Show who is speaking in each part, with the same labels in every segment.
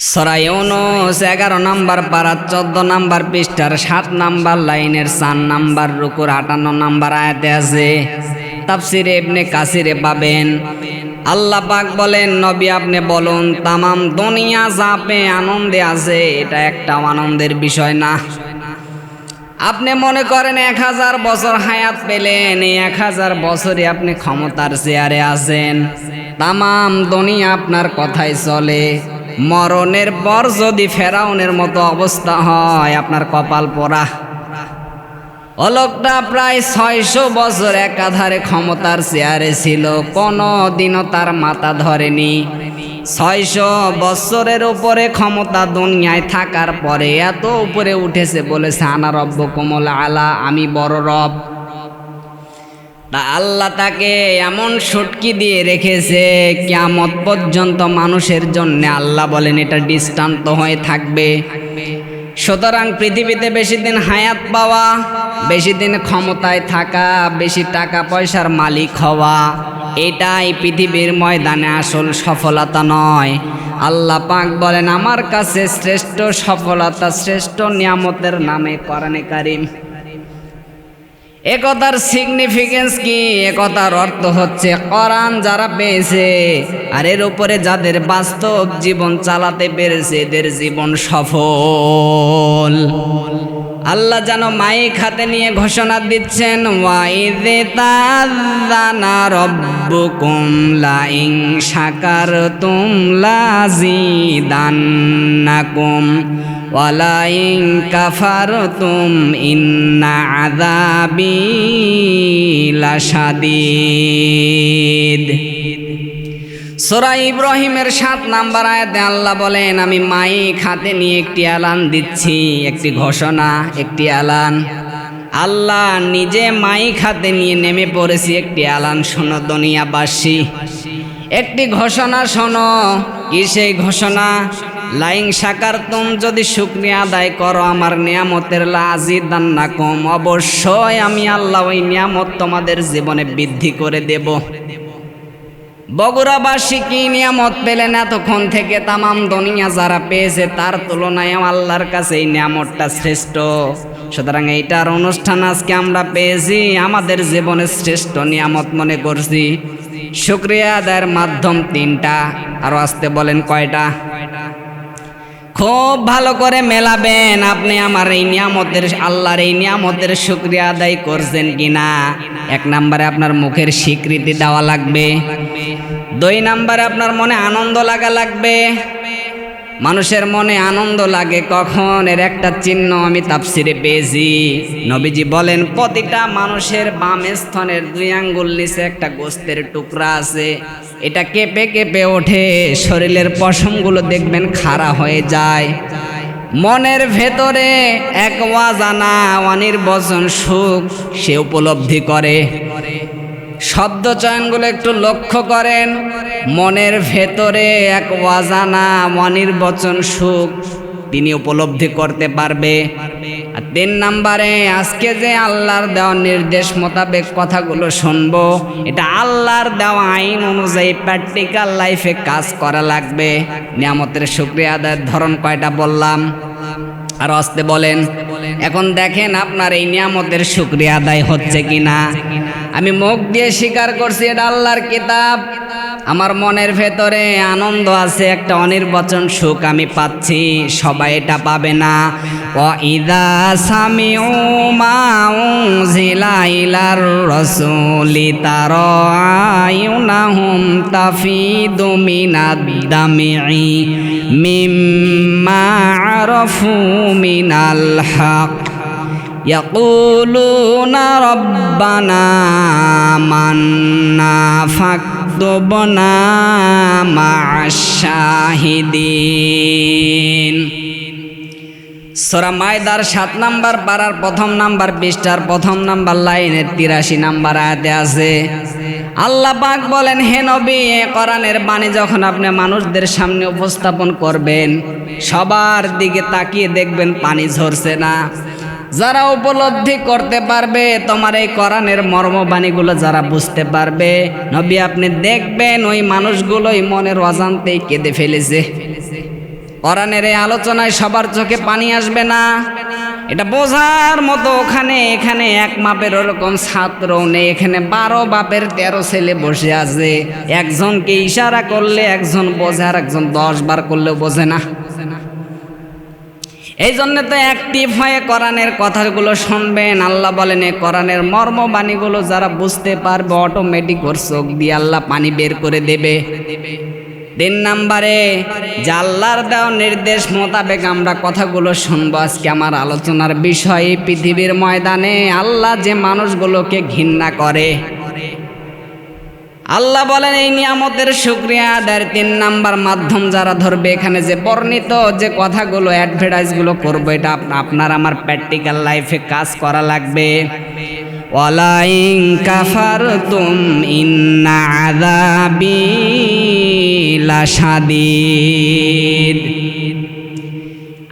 Speaker 1: সরাইউনুস এগারো নাম্বার পাড়া চোদ্দ নাম্বার পৃষ্ঠার সাত নাম্বার লাইনের চার নাম্বার রুকুর আটান্ন নাম্বার আয়াতে আছে, তাফসিরে ইবনে কাসিরে পাবেন। আল্লাহ পাক বলেন, নবী আপনি বলুন, তামাম দুনিয়া যাপে আনন্দে আছে, এটা একটা আনন্দের বিষয় না। আপনি মনে করেন এক হাজার বছর হায়াত পেলেন, এই এক হাজার বছরে আপনি ক্ষমতার চেয়ারে আছেন। তামাম দুনিয়া আপনার কথাই চলে। মরণের পর যদি ফেরাউনের মতো অবস্থা হয়, আপনার কপাল পোড়া। অলোকটা প্রায় ছয়শো বছর একাধারে ক্ষমতার চেয়ারে ছিল কোনো দিনও তার মাথা ধরেনি। ছয়শো বছরের উপরে ক্ষমতা দুনিয়ায় থাকার পরে এত উপরে উঠেছে বলেছে, আনা রব্য কোমল আলা, আমি বড় রব। তা আল্লাহ তাকে এমন সুটকি দিয়ে রেখেছে, কিয়ামত পর্যন্ত মানুষের জন্য আল্লাহ বলেন এটা দৃষ্টান্ত হয়ে থাকবে। সুতরাং পৃথিবীতে বেশি দিন হায়াত পাওয়া, বেশি দিন ক্ষমতায় থাকা, বেশি টাকা পয়সার মালিক হওয়া, এটাই পৃথিবীর ময়দানে আসল সফলতা নয়। আল্লাহ পাক বলেন, আমার কাছে শ্রেষ্ঠ সফলতা, শ্রেষ্ঠ নিয়ামতের নামে কোরআনে কারিম। একতার সিগনিফিকেন্স কি? একতার অর্থ হচ্ছে কোরআন যারা পেয়েছে, আর এর উপরে যাদের বাস্তব জীবন চালাতে পেরেছে, এদের জীবন সফল। আল্লাহ যেন মাইক হাতে নিয়ে ঘোষণা দিচ্ছেন, ওয়াইদে তাযানা রব্বুকুম লাইং শাকারতুম লাযিদান্নাকুম ওয়ালাইং কাফারতুম ইন্না আযাবি লাশাদীদ। সোরা ইব্রাহিমের সাত নাম্বার আয়াতে আল্লাহ বলেন, আমি মাইক হাতে নিয়ে একটি আলান দিচ্ছি, একটি ঘোষণা, একটি আলান আল্লাহ নিজে মাইক হাতে নিয়ে নেমে পড়েছি, একটি আলান শোনো দুনিয়াবাসী। একটি ঘোষণা শোনো, কি সেই ঘোষণা? লাইং সাকার তুম যদি শুক্রিয়া আদায় করো, আমার নিয়ামতের লাজি দান্না কম। অবশ্যই আমি আল্লাহ ওই নিয়ামত তোমাদের জীবনে বৃদ্ধি করে দেব। বগুড়াবাসী কি নিয়ামত পেলেন এতক্ষণ থেকে? তামাম দুনিয়া যারা পেয়েছে, তার তুলনায় আল্লাহর কাছে এই নিয়ামতটা শ্রেষ্ঠ। সুতরাং এইটার অনুষ্ঠান আজকে আমরা পেয়েছি, আমাদের জীবনের শ্রেষ্ঠ নিয়ামত মনে করছি। শুক্রিয়া আদায়ের মাধ্যম তিনটা, আরও আসতে বলেন কয়টা কয়টা? খুব ভালো করে মেলাবেন। আপনি আমার এই নিয়ামতের, আল্লাহর এই নিয়ামতের শুক্রিয়া আদায় করছেন কিনা? এক নম্বরে আপনার মুখের স্বীকৃতি দেওয়া লাগবে। দুই নম্বরে আপনার মনে আনন্দ লাগা লাগবে। মানুষের মনে আনন্দ লাগে, কখন এর একটা চিহ্ন আমি তাপসিরে পেয়েছি। নবীজি বলেন, প্রতিটা মানুষের বাম স্তনের দুই আঙ্গুল নিচে একটা গোস্তের টুকরা আছে। এটা কেঁপে কেঁপে ওঠে, শরীরের পশমগুলো দেখবেন খাড়া হয়ে যায়। মনের ভেতরে এক ওয়াজানা অনির্বচন সুখ সে উপলব্ধি করে। শব্দ চয়নগুলো একটু লক্ষ্য করেন। মনের ভেতরে এক অজানা অনির্বচন সুখ তিনি উপলব্ধি করতে পারবে। আর তিন নাম্বারে, আজকে যে আল্লাহর দেওয়া নির্দেশ মোতাবেক কথাগুলো শুনব, এটা আল্লাহর দেওয়া আইন অনুযায়ী প্র্যাকটিক্যাল লাইফে কাজ করা লাগবে। নিয়ামতের শুক্রিয়া আদায়ের ধরন কয়টা বললাম? আর আসতে বলেন, এখন দেখেন আপনার এই নিয়ামতের শুক্রিয়া আদায় হচ্ছে কিনা। আমি মুখ দিয়ে স্বীকার করছি, এটা আল্লাহর কিতাব। আমার মনের ভেতরে আনন্দ আছে, একটা অনির্বচন সুখ আমি পাচ্ছি, সবাই এটা পাবে না। ও ইদা সামিউ মাউজিলাইলার রসুলি তার আয়ুনাহুম তাফিদু মিনাদ-দামি'i মিম্মা আরাফু মিনাল হক। يقولون ربنا منا فاكتبنا مع الشاهدين সোরা মায়দার সাত নাম্বার পাড়ার প্রথম নাম্বার পৃষ্ঠার প্রথম নাম্বার লাইনের তিরাশি নাম্বার আয়াতে আছে আল্লাহ পাক বলেন হে নবী এ কোরআনের বাণী যখন আপনি মানুষদের সামনে উপস্থাপন করবেন সবার দিকে তাকিয়ে দেখবেন পানি ঝরছে না যারা উপলব্ধি করতে পারবে, তোমার এই কোরআনের মর্মবাণীগুলো যারা বুঝতে পারবে, নবী আপনি দেখবেন ওই মানুষগুলোই মনের অজান্তেই কেঁদে ফেলেছে। কোরআনের এই আলোচনায় সবার চোখে পানি আসবে না। এটা বোঝার মতো ওখানে, এখানে এক মাপের ওরকম ছাত্র নেই, এখানে বারো বাপের তেরো ছেলে বসে আছে। একজনকে ইশারা করলে একজন বোঝে আর একজন দশ বার করলেও বোঝে না। এই জন্য তো অ্যাক্টিভ হয়ে কোরআনের কথাগুলো শুনবেন। আল্লাহ বলেন এই কোরআনের মর্মবাণীগুলো যারা বুঝতে পারবে অটোমেটিক ওর চোখ দিয়ে আল্লাহ পানি বের করে দেবে। তিন নাম্বারে, যে আল্লাহর দেওয়া নির্দেশ মোতাবেক আমরা কথাগুলো শুনব। আজকে আমার আলোচনার বিষয় পৃথিবীর ময়দানে আল্লাহ যে মানুষগুলোকে ঘৃণা করে আল্লাহ বলেন, এই নিয়ামতের শুক্রিয়া আদায়ের তিন নাম্বার মাধ্যম যারা ধরবে এখানে যে বর্ণিত যে কথাগুলো অ্যাডভার্টাইজগুলো করব, এটা আপনার আমার প্র্যাকটিক্যাল লাইফে কাজ করা লাগবে।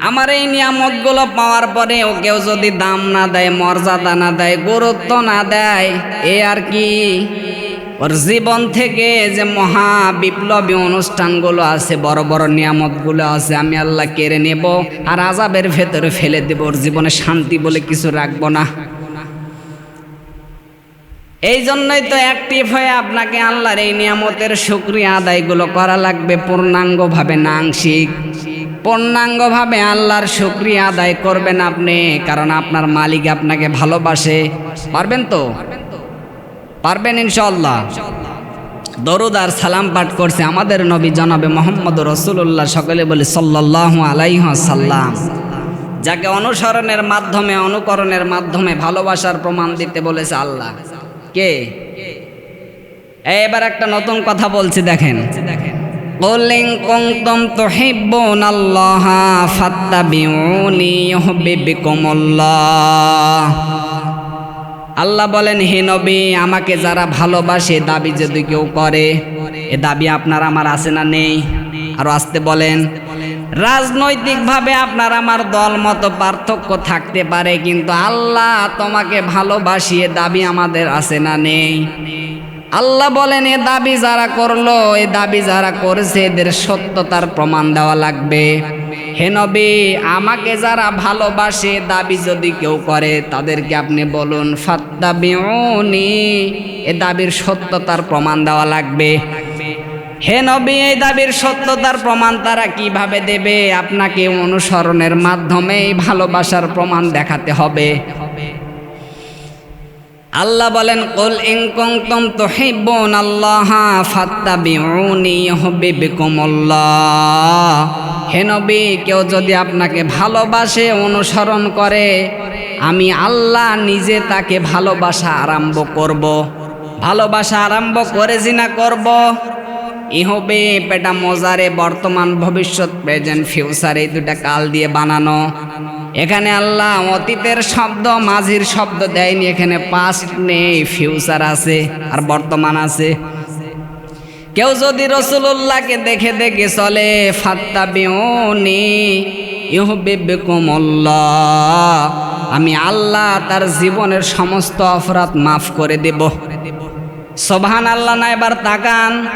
Speaker 1: আমার এই নিয়ামতগুলো পাওয়ার পরে ও কেউ যদি দাম না দেয়, মর্যাদা না দেয়, গুরুত্ব না দেয়, এ আর কি? ওর জীবন থেকে যে মহা বিপ্লবী অনুষ্ঠানগুলো আছে, বড় বড় নিয়ামতগুলো আছে, আমি আল্লাহ কেড়ে নেব আর আজাবের ভেতরে ফেলে দেব। ওর জীবনে শান্তি বলে কিছু রাখব না। এই জন্যই তো অ্যাক্টিভ হয়ে আপনাকে আল্লাহর এই নিয়ামতের শুক্রিয়া আদায়গুলো করা লাগবে পূর্ণাঙ্গভাবে না আংশিক পূর্ণাঙ্গভাবে আল্লাহর শুক্রিয়া আদায় করবেন আপনি, কারণ আপনার মালিক আপনাকে ভালোবাসে। পারবেন তো? পারবেন ইনশাল্লাহ দরুদ আর সালাম পাঠ করছে আমাদের নবী জনাবে মোহাম্মদ রসুল্লাহ সকলে বলে সাল্লাহ আলাইহ সাল্লাম যাকে অনুসরণের মাধ্যমে, অনুকরণের মাধ্যমে ভালোবাসার প্রমাণ দিতে বলেছে আল্লাহ। কে? এবার একটা নতুন কথা বলছি, দেখেন। বললেন কংতম তো আল্লাহ আল্লাহ বলেন, হে নবী, আমাকে যারা ভালোবাসে, দাবি যদি কেউ করে, এ দাবি আপনার আমার আছে না নেই? আরও আসতে বলেন, রাজনৈতিকভাবে আপনার আমার দল মতো পার্থক্য থাকতে পারে, কিন্তু আল্লাহ তোমাকে ভালোবাসিয়ে দাবি আমাদের আছে না নেই? আল্লাহ বলেন, এ দাবি যারা করল, এ দাবি যারা করেছে, এদের সত্যতার প্রমাণ দেওয়া লাগবে। হে নবী, আমাকে যারা ভালোবাসে, দাবি যদি কেউ করে, তাদেরকে আপনি বলুন, ফাত্তাবিউনি। এ দাবির সত্যতার প্রমাণ দেওয়া লাগবে। হে নবী, এই দাবির সত্যতার প্রমাণ তারা কীভাবে দেবে? আপনাকে অনুসরণের মাধ্যমে ভালোবাসার প্রমাণ দেখাতে হবে। আল্লাহ বলেন, কুল ইন কুনতুম তুহিব্বুন আল্লাহ ফাত্তাবিউনি ইউহিব্বুকুমুল্লাহ। হে নবী, কেউ যদি আপনাকে ভালোবাসে, অনুসরণ করে, আমি আল্লাহ নিজে তাকে ভালোবাসা আরম্ভ করব। ভালোবাসা আরম্ভ করেছি না করব। ইহবে পেটা মজারে বর্তমান ভবিষ্যৎ প্রেজেন্ট ফিউচার এই দুটা কাল দিয়ে বানানো। এখানে আল্লাহ অতীতের শব্দ, মাঝির শব্দ দেয়নি। এখানে পাস্ট নেই ফিউচার আছে, আর বর্তমান আছে। কেউ যদি রসুল্লাহকে দেখে দেখে চলে ফাত্তা বিউনি ইহবিকুমল্লাহ আমি আল্লাহ তার জীবনের সমস্ত অপরাধ মাফ করে দেব। সোভান আল্লাহ না, এবার তাকান।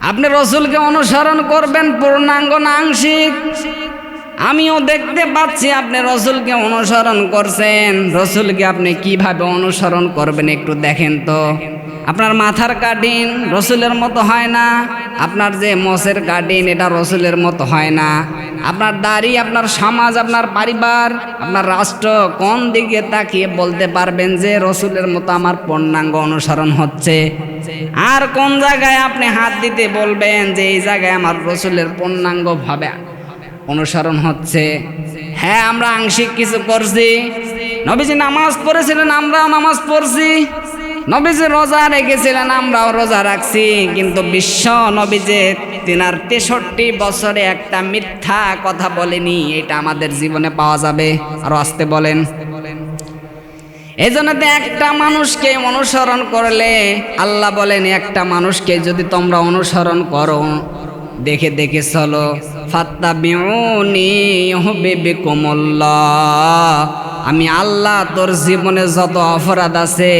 Speaker 1: আপনি রসুলকে অনুসরণ করবেন পূর্ণাঙ্গ আংশিক? আমিও দেখতে পাচ্ছি আপনি রসুলকে অনুসরণ করছেন। রসুলকে আপনি কীভাবে অনুসরণ করবেন একটু দেখেন তো। আপনার মাথার কাটিন রসুলের মতো হয় না। আপনার যে মোষের কাটিন এটা রসুলের মতো হয় না। আপনার দাড়ি, আপনার সমাজ, আপনার পরিবার, আপনার রাষ্ট্র কোন দিকে তাকিয়ে বলতে পারবেন যে রসুলের মতো আমার পূর্ণাঙ্গ অনুসরণ হচ্ছে? আর কোন জায়গায় আপনি হাত দিতে বলবেন যে এই জায়গায় আমার রসুলের পূর্ণাঙ্গ ভাবে অনুসরণ হচ্ছে? হ্যাঁ আমরা আংশিক কিছু করছি। নবীজি নামাজ পড়েছিলেন, আমরাও নামাজ পড়ছি। নবীজি রোজা রেখেছিলেন, আমরাও রোজা রাখছি। কিন্তু বিশ্ব নবীজে তিনার তেষট্টি বছরে একটা মিথ্যা কথা বলেনি, এটা আমাদের জীবনে পাওয়া যাবে। আরও আসতে বলেন। এই জন্য একটা মানুষকে অনুসরণ করলে, আল্লাহ বলেন, একটা মানুষকে যদি তোমরা অনুসরণ করো, দেখে দেখে চলো। ফাত্তা বিউনি বেবে কোমল্লা আমি আল্লাহ, তোর জীবনে যত অপরাধ আছে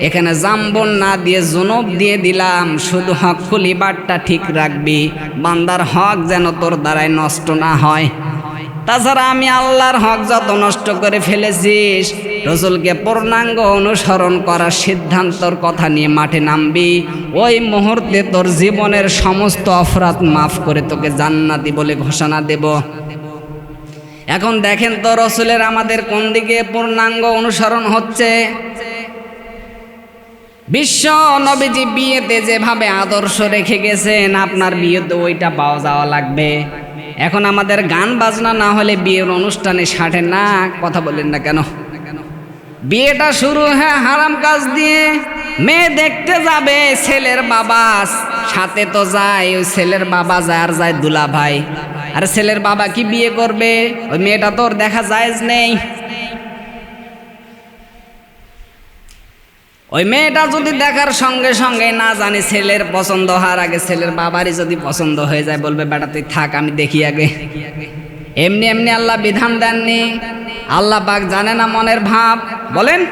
Speaker 1: এখানে জাম্বন না দিয়ে জুনব দিয়ে দিলাম। শুধু হক খুলিবারটা ঠিক রাখবি। বান্দার হক যেন তোর দ্বারাই নষ্ট না হয়। তাছাড়া আমি আল্লাহর হক যত নষ্ট করে ফেলেছিস, রসুলকে পূর্ণাঙ্গ অনুসরণ করার সিদ্ধান্তর কথা নিয়ে মাঠে নামবি। ওই মুহূর্তে তোর জীবনের সমস্ত অপরাধ মাফ করে তোকে জান্নাতি বলে ঘোষণা দেব। এখন দেখেন তো রসুলের আমাদের কোন দিকে পূর্ণাঙ্গ অনুসরণ হচ্ছে? বিশ্ব নবীজি বিয়েতে যেভাবে আদর্শ রেখে গেছেন, আপনার বিয়েতে ওইটা পাওয়া যাওয়া লাগবে। এখন আমাদের গান বাজনা না হলে বিয়ের অনুষ্ঠানে সাটে না, কথা বলেন না কেন? বিয়েটা শুরু হ্যাঁ হারাম কাজ দিয়ে। মেয়ে দেখতে যাবে, ছেলের বাবা সাথে তো যায়, ওই ছেলের বাবা যায় আর যায় দুলা ভাই আর ছেলের বাবা কি বিয়ে করবে? ওই মেয়েটা তোর দেখা যায় নেই। ওই মেয়েটা যদি দেখার সঙ্গে সঙ্গে না জানি ছেলের পছন্দ হওয়ার আগে ছেলের বাবারই যদি পছন্দ হয়ে যায়, বলবে, বেটা, তুই থাক, আমি দেখি আগে। এমনি এমনি আল্লাহ বিধান দেননি। আল্লাহ পাক জানে না মনের ভাব। বলেন?